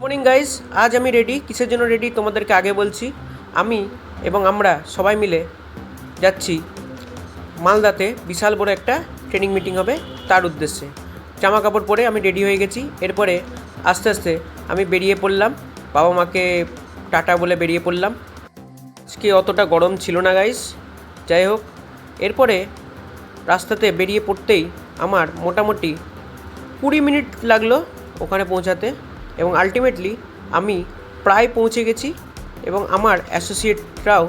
Morning guys আজ আমি ready কিসের জন্য রেডি তোমাদেরকে আগে বলছি। আমি এবং আমরা সবাই মিলে যাচ্ছি মালদাতে। বিশাল বড় একটা ট্রেনিং মিটিং হবে তার উদ্দেশ্যে। জামা কাপড় পরে আমি রেডি হয়ে গেছি। এরপরে আস্তে আস্তে আমি বেরিয়ে পড়লাম। বাবা মাকে টাটা বলে বেরিয়ে পড়লাম। আজকে অতটা গরম ছিল না গাইস যাই হোক, এরপরে রাস্তাতে বেরিয়ে পড়তেই আমার মোটামুটি কুড়ি মিনিট লাগল ওখানে পৌঁছাতে। এবং আলটিমেটলি আমি প্রায় পৌঁছে গেছি এবং আমার অ্যাসোসিয়েটরাও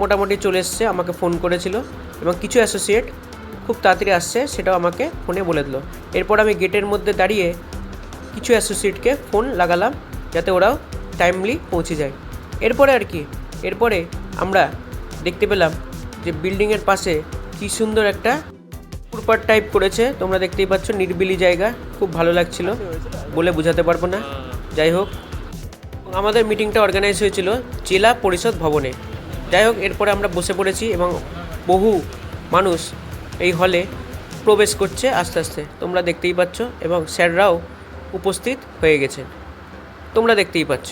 মোটামুটি চলে এসছে, আমাকে ফোন করেছিল এবং কিছু অ্যাসোসিয়েট খুব তাড়াতাড়ি আসছে সেটাও আমাকে ফোনে বলে দিল। এরপর আমি গেটের মধ্যে দাঁড়িয়ে কিছু অ্যাসোসিয়েটকে ফোন লাগালাম যাতে ওরাও টাইমলি পৌঁছে যায়। এরপরে আর কি, এরপরে আমরা দেখতে পেলাম যে বিল্ডিংয়ের পাশে কী সুন্দর একটা ফুটপাথ টাইপ করেছে, তোমরা দেখতেই পাচ্ছ নির্বিলি জায়গা, খুব ভালো লাগছিল, বলে বোঝাতে পারব না। যাই হোক আমাদের মিটিংটা অর্গানাইজ হয়েছিল জেলা পরিষদ ভবনে। যাই হোক, এরপরে আমরা বসে পড়েছি এবং বহু মানুষ এই হলে প্রবেশ করছে আস্তে আস্তে। তোমরা দেখতেই পাচ্ছ এবং স্যাররাও উপস্থিত হয়ে গেছে। তোমরা দেখতেই পাচ্ছ।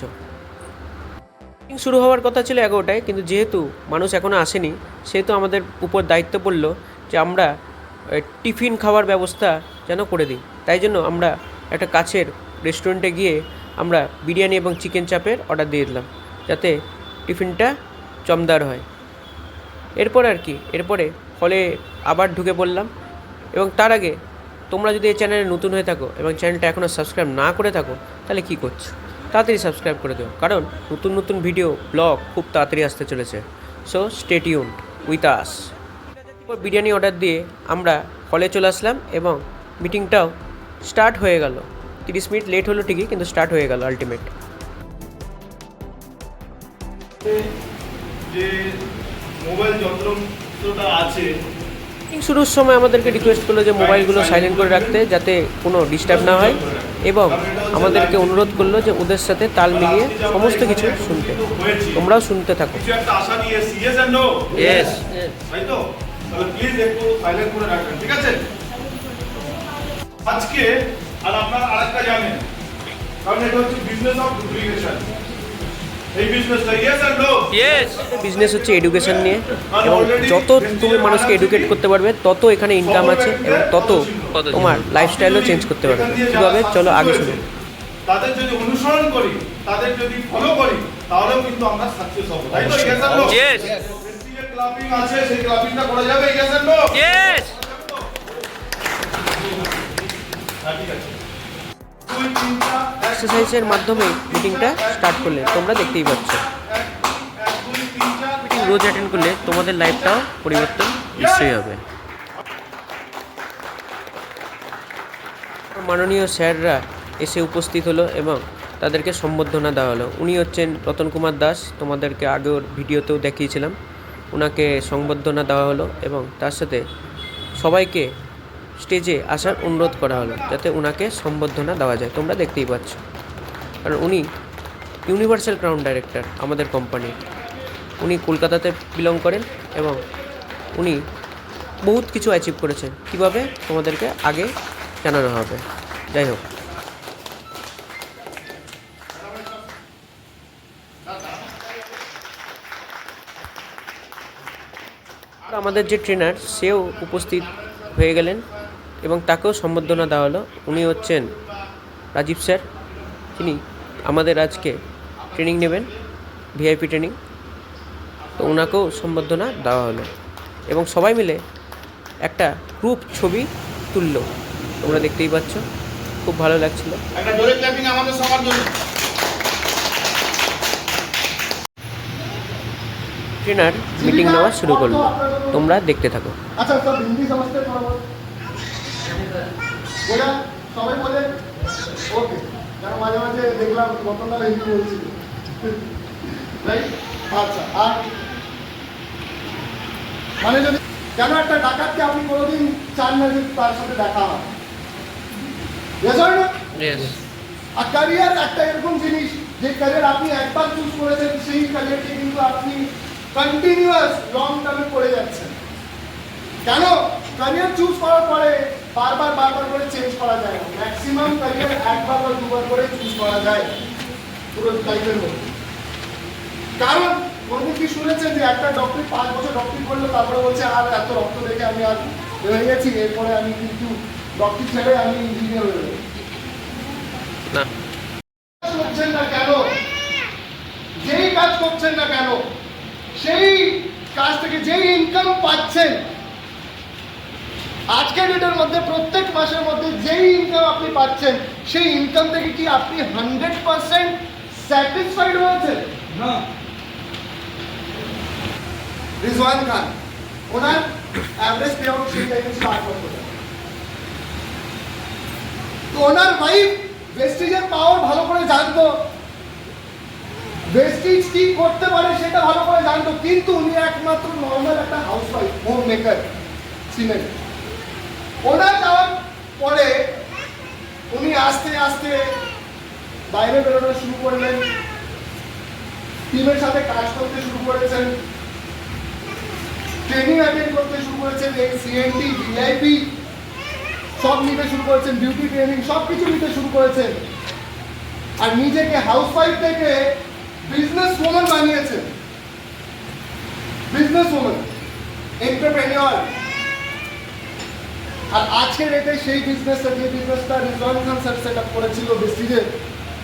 মিটিং শুরু হওয়ার কথা ছিল এগারোটায়, কিন্তু যেহেতু মানুষ এখনও আসেনি, সেহেতু আমাদের উপর দায়িত্ব পড়ল যে আমরা টিফিন খাওয়ার ব্যবস্থা যেন করে দিই। তাই জন্য আমরা একটা কাছের রেস্টুরেন্টে গিয়ে আমরা বিরিয়ানি এবং চিকেন চাপের অর্ডার দিয়ে দিলাম, যাতে টিফিনটা চমদার হয়। এরপর আর কি, এরপরে হলে আবার ঢুকে পড়লাম এবং তার আগে তোমরা যদি এই চ্যানেলে নতুন হয়ে থাকো এবং চ্যানেলটা এখনও সাবস্ক্রাইব না করে থাকো, তাহলে কী করছ? তাড়াতাড়ি সাবস্ক্রাইব করে দিও, কারণ নতুন নতুন ভিডিও, ব্লগ খুব তাড়াতাড়ি আসতে চলেছে। সো স্টেটিউন উইথ আস এরপর বিরিয়ানি অর্ডার দিয়ে আমরা হলে চলে আসলাম এবং মিটিংটাও স্টার্ট হয়ে গেল। তিরিশ মিনিট লেট হলো ঠিকই কিন্তু স্টার্ট হয়ে গেল আলটিমেট যে মোবাইল যন্ত্রটা আছে। শুরুর সময় আমাদেরকে রিকোয়েস্ট করল যে মোবাইলগুলো সাইলেন্ট করে রাখতে যাতে কোনো ডিস্টার্ব না হয় এবং আমাদেরকে অনুরোধ করল যে ওদের সাথে তাল মিলিয়ে সমস্ত কিছু শুনতে। তোমরাও শুনতে থাকো। তাহলে প্লিজ একটু সাইলেন্ট করে রাখবেন ঠিক আছে? আজকে আর আপনারা আরেকটা জানেন কারণ এটা হচ্ছে বিজনেস অফ ডুপ্লিকেশন এই বিজনেসটা ইয়েস এন্ড নো বিজনেস হচ্ছে এডুকেশন নিয়ে এবং যত তুমি মানুষকে এডুকেট করতে পারবে তত এখানে ইনকাম আছে এবং তত তোমার লাইফস্টাইলও চেঞ্জ করতে পারবে। কীভাবে? চলো আগে শুনো। তাদের যদি অনুসরণ করি তাদের যদি ফলো করি তাহলেও কিন্তু আমরা সাকসেস হব। তাই তো? Yes and no Yes. যে ক্লাবিং আছে সেই ক্লাবিংটা করা যাবে ইয়েস এন্ড নো ইয়েস হ্যাঁ, ঠিক আছে। এক্সারসাইজের মাধ্যমে মিটিংটা স্টার্ট করলে তোমরা দেখতেই পাচ্ছ। মিটিং রোজ অ্যাটেন্ড করলে তোমাদের লাইফটাও পরিবর্তন নিশ্চয়ই হবে। মাননীয় স্যাররা এসে উপস্থিত হলো এবং তাদেরকে সম্বর্ধনা দেওয়া হলো। উনি হচ্ছেন রতন কুমার দাস তোমাদেরকে আগের ভিডিওতেও দেখিয়েছিলাম। ওনাকে সংবর্ধনা দেওয়া হলো এবং তার সাথে সবাইকে স্টেজে আসার অনুরোধ করা হলো যাতে ওনাকে সম্বর্ধনা দেওয়া যায়। তোমরা দেখতেই পাচ্ছ। কারণ উনি ইউনিভার্সাল ক্রাউন ডাইরেক্টর আমাদের কোম্পানির। উনি কলকাতাতে বিলং করেন এবং উনি বহুত কিছু অ্যাচিভ করেছেন। কীভাবে? তোমাদেরকে আগে জানানো হবে। যাই হোক। আমাদের যে ট্রেনার সেও উপস্থিত হয়ে গেলেন এবং তাকেও সম্বর্ধনা দেওয়া হলো। উনি হচ্ছেন রাজীব স্যার। তিনি আমাদের আজকে ট্রেনিং নেবেন ভিআইপি ট্রেনিং তো ওনাকেও সম্বর্ধনা দেওয়া হলো এবং সবাই মিলে একটা গ্রুপ ছবি তুললো। তোমরা দেখতেই পাচ্ছ খুব ভালো লাগছিল। ট্রেনার মিটিং নেওয়া শুরু করল। তোমরা দেখতে থাকো। আচ্ছা, আচ্ছা, মানে যদি কেন একটা ডাকাতকে আপনি কোনোদিন চান না তার সাথে দেখা হয়? আর ক্যারিয়ার একটা এরকম জিনিস যে ক্যারিয়ার আপনি একবার চুজ করেছেন সেই ক্যারিয়ারটি কিন্তু আপনি কন্টিনিউয়াস লং টার্মে করে যাচ্ছেন কেন? ক্যারিয়ার চুজ করার পরে বারবার বারবার করে চেঞ্জ করা যায় না। ম্যাক্সিমাম ক্যারিয়ার একবার বা দুবার করে চুজ করা যায় পুরো লাইফের মধ্যে। কারণ কোনদিন কি শুনেছেন যে একটা ডক্টর পাঁচ বছর ডক্টর করল তারপরে বলছে আর এত রক্ত দেখে আমি আর হয়ে গেছি এরপরে আমি কিন্তু ডক্টর ছেড়ে আমি ইঞ্জিনিয়ার হয়ে যাব। না। করছেন না কেন? যেই কাজ করছেন না কেন? সেই কাজ থেকে যেই ইনকাম পাচ্ছেন আজকের ডেটের মধ্যে প্রত্যেক মাসের মধ্যে যেই ইনকাম আপনি পাচ্ছেন সেই ইনকাম থেকে কি আপনি হান্ড্রেড পার্সেন্ট স্যাটিসফাইড হয়েছেন? না। রিজওয়ান খান ওনার অ্যাভারেজ পে আউট সেই টাইমে ছিল আট লক্ষ টাকা। তো ওনার ওয়াইফ ভেস্টিজের পাওয়ার ভালো করে জানতো। ভেস্টিজ কি করতে পারে, সেটা ভালো করে জানতো। কিন্তু উনি একমাত্র নর্মাল একটা হাউস ওয়াইফ হোম মেকার ছিলেন। ওনার যাওয়ার পরে উনি আস্তে আস্তে বাইরে বেরোনো শুরু করলেন। টিমের সাথে কাজ করতে শুরু করেছেন। ট্রেনিং অ্যাটেন্ড করতে শুরু করেছেন, এই সিএনটি ভিআইপি সব নিতে শুরু করেছেন বিউটি ট্রেনিং সব কিছু নিতে শুরু করেছেন। আর নিজেকে হাউস ওয়াইফ থেকে বিজনেস ওম্যান বানিয়েছেন বিজনেস ওম্যান এন্টারপ্রেনিওর আর আজকের রেটে সেই বিজনেসটা যে বিজনেসটা Rizwan Khan sir set up করেছিল বেস্টিজে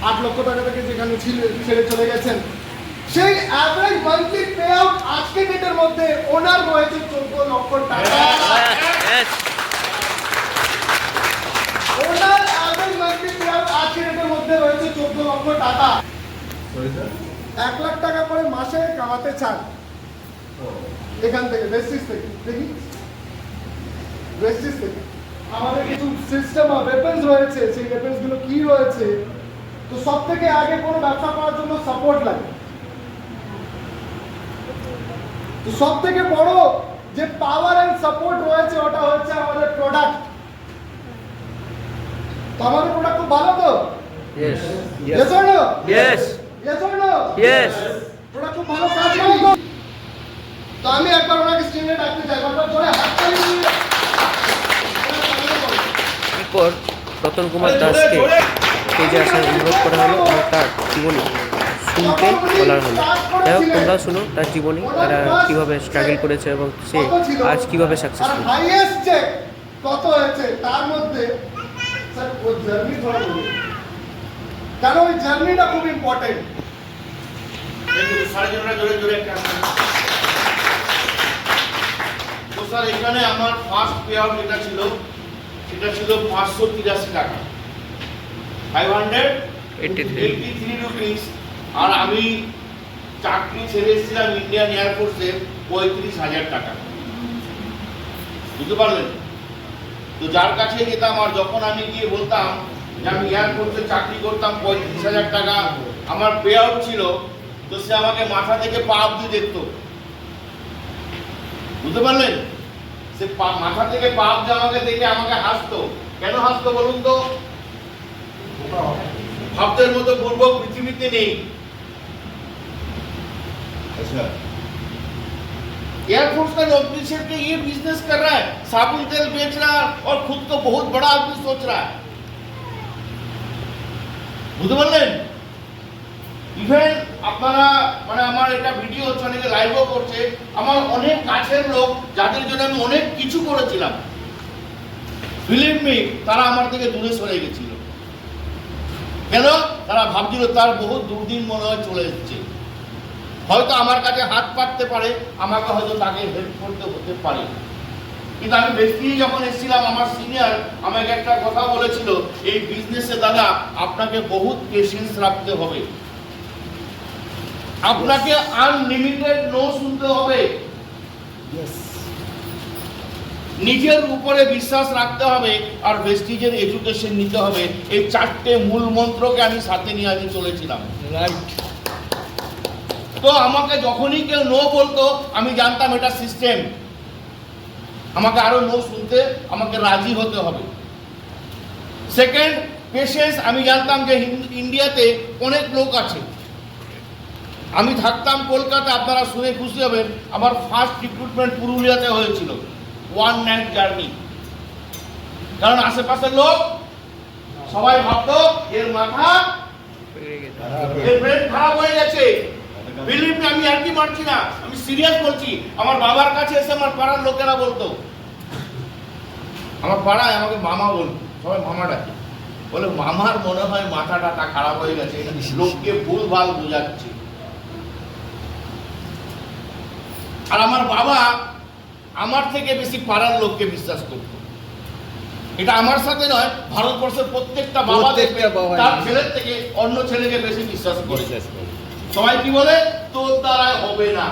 আট লক্ষ টাকা থেকে যেখানে ছিল ছেড়ে চলে গেছেন। সেই অ্যাভারেজ মান্থলি পে আউট আজকের ডেটের মধ্যে ওনার রয়েছে চোদ্দ লক্ষ টাকা. ওনার অ্যাভারেজ মান্থলি পে আউট আজকের ডেটের মধ্যে রয়েছে চোদ্দ লক্ষ টাকা। এক লাখ টাকা করে মাসে কামাতে চান। এখান থেকে বেসিস থেকে দেখি। বেসিস থেকে। আমাদের কিছু সিস্টেম অফ ওয়েপন্স রয়েছে সেই ওয়েপন্সগুলো কি রয়েছে? তো সব থেকে আগে কোনো ব্যবসা করার জন্য সাপোর্ট লাগে। তো সব থেকে বড় যে পাওয়ার এন্ড সাপোর্ট রয়েছে ওটা হচ্ছে আমাদের প্রোডাক্ট তো আমাদের প্রোডাক্ট খুব ভালো তো? Yes. Yes or no? Yes. Yes or no? Yes. ওরা খুব ভালো কাজ করে। তো। তো আমি একবার ওনাকে ডাকতে চাই। হাততালি দিয়ে এরপর রতন কুমার দাসকে স্টেজে আসার অনুরোধ করা হলো। এবং তার জীবনী শুনতে বলা হলো। যাই হোক তোমরাও শুনো তার জীবনী। তারা কীভাবে স্ট্রাগল করেছে এবং সে আজ কীভাবে সাকসেসফুল কত হয়েছে? তার মধ্যে স্যার ওই জার্নি কারণ ওই জার্নিটা খুব ইম্পর্টেন্ট। তো স্যার এখানে আমার ফার্স্ট পে আউট যেটা ছিল সেটা ছিল পাঁচশো তিরাশি টাকা। Five hundred eighty three rupees আর আমি চাকরি ছেড়ে এসেছিলাম ইন্ডিয়ান এয়ারফোর্সে পঁয়ত্রিশ হাজার টাকা। বুঝতে পারলেন? তো যার কাছে যেতাম আর যখন আমি গিয়ে বলতাম যে আমি এয়ারফোর্সে চাকরি করতাম পঁয়ত্রিশ হাজার টাকা আমার পে আউট ছিল তো সে আমাকে মাথা থেকে পা অব্দি দেখতো বুঝতে পারলেন সে পা- মাথা থেকে পা অব্দি আমাকে দেখে আমাকে হাসতো কেন হাসতো বলুন তো ভাবদের মতো বুর্বক পৃথিবীতে নেই अच्छा एयरफोर्स का नौकरी से के ये बिजनेस कर रहा है साबुन तेल बेच रहा है और खुद को बहुत बड़ा आदमी सोच रहा है বুঝতে পারলেন? ইভেন আপনারা মানে আমার এটা ভিডিও হচ্ছে, অনেকে লাইভও করছে। আমার অনেক কাছের লোক, যাদের জন্য আমি অনেক কিছু করেছিলাম। বিলিভ মি তারা আমার থেকে দূরে সরে গেছিল। কেন? তারা ভাবছিল, তার বহু দুর্দিন মনে হয় চলে এসছে। হয়তো আমার কাছে হাত পাততে পারে, আমাকে হয়তো তাকে হেল্প করতে হতে পারে। কিন্তু আমি বেশি যখন এসেছিলাম আমার সিনিয়র আমাকে একটা কথা বলেছিল এই বিজনেসে দাদা আপনাকে বহুত পেশেন্স রাখতে হবে। আপনাকে আনলিমিটেড নো শুনতে হবে। নিজের উপরে বিশ্বাস রাখতে হবে আর ভেস্টিজের এডুকেশন নিতে হবে। এই চারটে মূল মন্ত্রকে আমি সাথে নিয়ে আমি চলেছিলাম। তো আমাকে যখনই কেউ নো বলতো আমি জানতাম এটা সিস্টেম আমাকে আরও নো শুনতে আমাকে রাজি হতে হবে। সেকেন্ড পেশেন্স আমি জানতাম যে ইন্ডিয়াতে অনেক লোক আছে। আমি থাকতাম কলকাতা আপনারা শুনে খুশি হবেন আমার ফার্স্ট রিক্রুটমেন্ট পুরুলিয়াতে হয়েছিল ওয়ান নাইট জার্নি কারণ আশেপাশের লোক সবাই ভাবতো এর মাথা এই ব্রেন খারাপ হয়ে গেছে। বিলিভ আমি আর কি মারছি না? আমি সিরিয়াস বলছি। আমার বাবার কাছে এসে আমার পাড়ার লোকেরা বলতো। আমার পাড়ায় আমাকে মামা বলতো সবাই মামা ডাকে। বলে মামার মনে হয় মাথা টাথা খারাপ হয়ে গেছে। লোককে ভুল ভালো বোঝাচ্ছে। আর আমার বাবা আমার থেকে বেশি পাড়ার লোককে বিশ্বাস করত। এটা আমার সাথে নয় ভারতবর্ষের প্রত্যেকটা বাবা দেখবে বাবা। তার ছেলের থেকে অন্য ছেলেকে বেশি বিশ্বাস করে। সবাই কি বলে? তোর দ্বারা হবে না।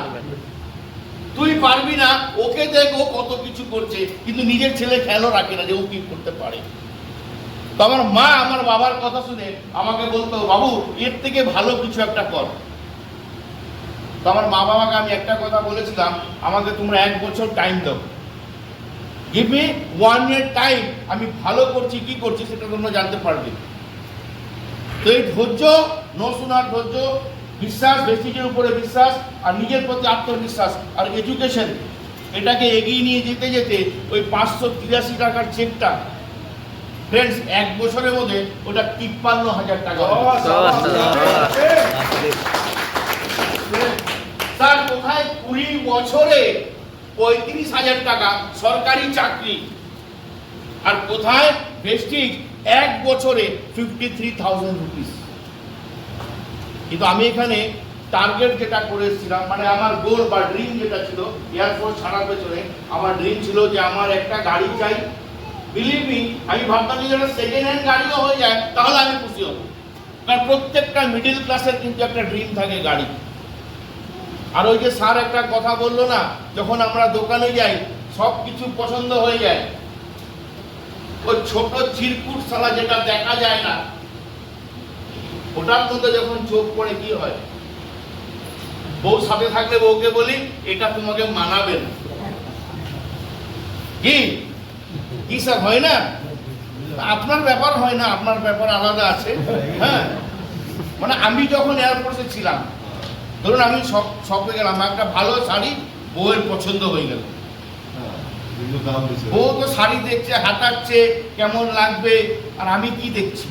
তুই পারবি না, ওকে দেখ কত কিছু করছে, কিন্তু নিজের ছেলে খেয়ালও রাখে না যে ও কি করতে পারে। তো আমার মা আমার বাবার কথা শুনে আমাকে বলতো, বাবু, এর থেকে ভালো কিছু একটা কর। তো আমার মা বাবাকে আমি একটা কথা বলেছিলাম, আমাকে তোমরা এক বছর টাইম দাও। Give me one year time আমি ভালো করছি, কি করছি সেটা তোমরা জানতে পারবে। তো এই ধৈর্য ন শোনার ধৈর্য বিশ্বাস বেসিকের উপরে বিশ্বাস আর নিজের প্রতি আত্মবিশ্বাস আর এডুকেশন এটাকে এগিয়ে নিয়ে যেতে যেতে ওই পাঁচশো তিরাশি টাকার চেকটা ফ্রেন্ডস এক বছরের মধ্যে ওটা তিপ্পান্ন হাজার টাকা স্যার কোথায় কুড়ি বছরে পঁয়ত্রিশ হাজার টাকা সরকারি চাকরি? আর কোথায় ভেস্টিজ এক বছরে ফিফটি থ্রি থাউজেন্ড রুপিস কিন্তু আমি এখানে টার্গেট যেটা করে এসেছিলাম মানে আমার গোল বা ড্রিম যেটা ছিল এয়ারফোর্স ছাড়ার পেছনে, আমার ড্রিম ছিল যে আমার একটা গাড়ি চাই। বিলিভ মি আমি ভাবতাম যে যেন সেকেন্ড হ্যান্ড গাড়িও হয়ে যায়, তাহলে আমি খুশি হব। কারণ প্রত্যেকটা মিডিল ক্লাসের কিন্তু একটা ড্রিম থাকে গাড়ি। আর ওই যে স্যার একটা কথা বলল না, যখন আমরা দোকানে যাই, সব কিছু পছন্দ হয়ে যায়। ওই ছোট চিরকুট সালা যেটা দেখা যায় না ওটার মধ্যে যখন চোখ পড়ে কি হয়? বউ সাথে থাকলে বউকে বলি, এটা তোমাকে মানাবে না। কি? কি স্যার, হয় না? আপনার ব্যাপার হয় না, আপনার ব্যাপার আলাদা আছে হ্যাঁ? মানে আমি যখন এয়ারফোর্সে ছিলাম, ধরুন আমি সব শপে গেলাম একটা ভালো শাড়ি বউয়ের পছন্দ হয়ে গেল। বউ তো শাড়ি দেখছে হাতাচ্ছে কেমন লাগবে, আর আমি কি দেখছি?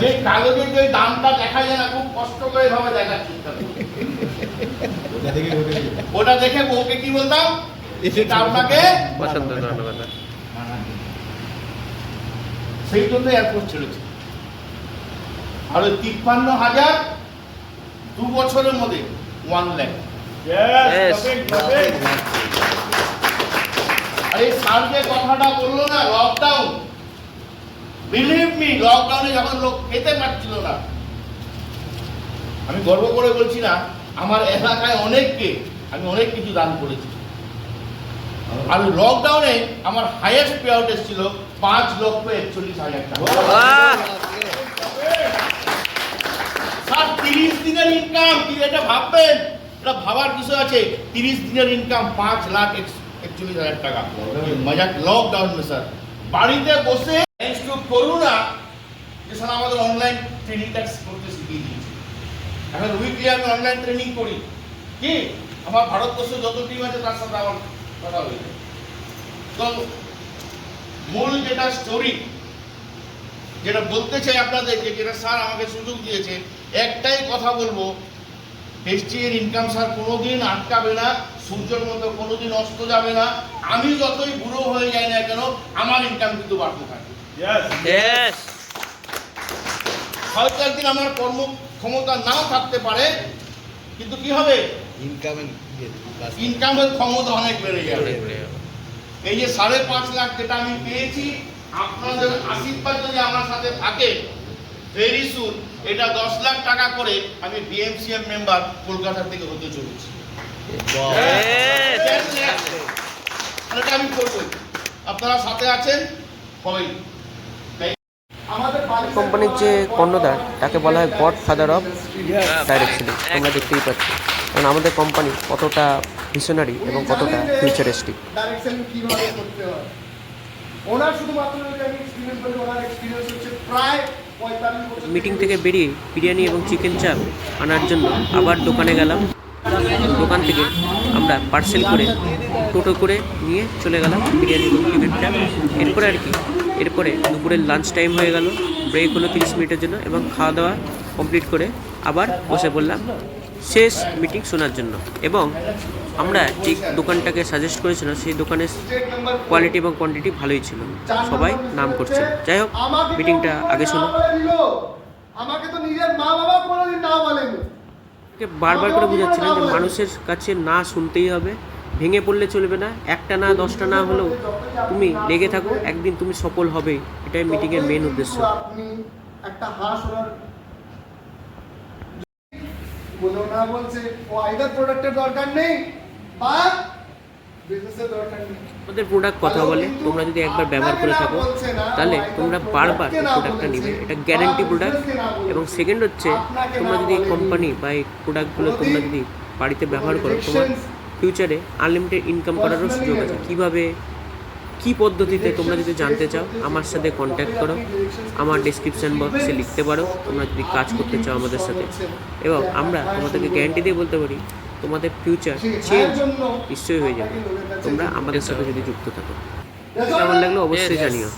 যে কাগজে যে দামটা দেখা যায় না খুব কষ্ট করে ভাবে দেখাচ্ছি ওটা দেখে বউকে কি বলতাম? এটা আপনাকে পছন্দ সেই জন্য এয়ারপোর্ট ছেড়েছে আর ওই তিপ্পান্ন হাজার দু বছরের মধ্যে ওয়ান ল্যাক. আর এই স্যার যে কথাটা বলল না লকডাউন বিলিভ মি লকডাউনে যখন লোক খেতে পারছিল না আমি গর্ব করে বলছি না আমার এলাকায় অনেককে আমি অনেক কিছু দান করেছি। আর লকডাউনে আমার হাইয়েস্ট পে আউট এসেছিল পাঁচ লক্ষ একচল্লিশ হাজার টাকা। স্যার তিরিশ দিনের ইনকাম এটা ভাববেন? এটা ভাবার বিষয় আছে তিরিশ দিনের ইনকাম পাঁচ লাখ একচল্লিশ হাজার টাকা। মজা লকডাউন স্যার। বাড়িতে বসে টু করুণা যে স্যার আমাদের অনলাইন ট্রেনিংটা করতে শিখিয়ে দিয়েছে। এখন উইকলি আমি অনলাইন ট্রেনিং করি। কি? আমার ভারতবর্ষে যত টিম আছে তার সাথে আমার কথা হয়ে যায়। তো মূল যেটা স্টোরি যেটা বলতে চাই আপনাদেরকে, যেটা স্যার আমাকে সুযোগ দিয়েছে, একটাই কথা বলব। এসটিএর ইনকাম স্যার কোনোদিন আটকাবে না, সূর্যের মতো কোনোদিন অস্ত যাবে না। আমি যতই বুড়ো হয়ে যাই না কেন, আমার ইনকাম কিন্তু বাড়তে থাকে. হয়তো একদিন আমার কর্ম ক্ষমতা নাও থাকতে পারে কিন্তু কি হবে? ইনকামের ক্ষমতা অনেক বেড়ে যাবে। এই যে সাড়ে পাঁচ লাখ যেটা আমি পেয়েছি আপনাদের আশীর্বাদ যদি আমার সাথে থাকে ভেরি সুন এটা দশ লাখ টাকা করে আমি বিএমসিএম মেম্বার কলকাতা থেকে হতে চলেছি। এটা আমি করব আপনারা সাথে আছেন? হবেই কোম্পানির যে কর্ণধার তাকে বলা হয় গড ফাদার অফ ডাইরেক্টলি তোমরা দেখতেই পাচ্ছ। কারণ আমাদের কোম্পানি কতটা ভিশনারি এবং কতটা ফিউচারিস্টিক ডাইরেকশন মিটিং থেকে বেরিয়ে বিরিয়ানি এবং চিকেন চাপ আনার জন্য আবার দোকানে গেলাম। দোকান থেকে আমরা পার্সেল করে টোটো করে নিয়ে চলে গেলাম বিরিয়ানি এবং চিকেন চাপ এরপরে আর কি এরপরে দুপুরের লাঞ্চ টাইম হয়ে গেল ব্রেক হলো তিরিশ মিনিটের জন্য এবং খাওয়া দাওয়া কমপ্লিট করে আবার বসে পড়লাম শেষ মিটিং শোনার জন্য। এবং আমরা যে দোকানটাকে সাজেস্ট করেছিলাম সেই দোকানের কোয়ালিটি এবং কোয়ান্টিটি ভালোই ছিল। সবাই নাম করছে। যাই হোক মিটিংটা আগে শোনো। আমাকে তো নিজের মা বাবা কোনোদিন না বলেনি। বারবার করে বোঝাচ্ছিলাম যে মানুষের কাছে না শুনতেই হবে। ভেঙে পড়লে চলবে না একটা না দশটা না হলেও তুমি লেগে থাকো একদিন তুমি সফল হবেই এটাই মিটিংয়ের মেন উদ্দেশ্য। আপনি একটা হাঁস ওনার বলেও না বলছে ও আইদার প্রোডাক্টের দরকার নেই বা বিজনেসের দরকার নেই। আমাদের প্রোডাক্ট কথা বলে তোমরা যদি একবার ব্যবহার করে থাকো তাহলে তোমরা বারবার প্রোডাক্টটা নিবে। এটা গ্যারেন্টি প্রোডাক্ট এবং সেকেন্ড হচ্ছে তোমরা যদি কোম্পানি বা এই প্রোডাক্টগুলো তোমরা যদি বাড়িতে ব্যবহার করো তোমার ফিউচারে আনলিমিটেড ইনকাম করারও সুযোগ আছে। কীভাবে কী পদ্ধতিতে তোমরা যদি জানতে চাও আমার সাথে কন্ট্যাক্ট করো। আমার ডিসক্রিপশান বক্সে লিখতে পারো। তোমরা যদি কাজ করতে চাও আমাদের সাথে। এবং আমরা তোমাদেরকে গ্যারান্টি দিয়ে বলতে পারি তোমাদের ফিউচার চেঞ্জ নিশ্চয়ই হয়ে যাবে। তোমরা আমাদের সাথে যদি যুক্ত থাকো। কেমন লাগল? অবশ্যই জানিও।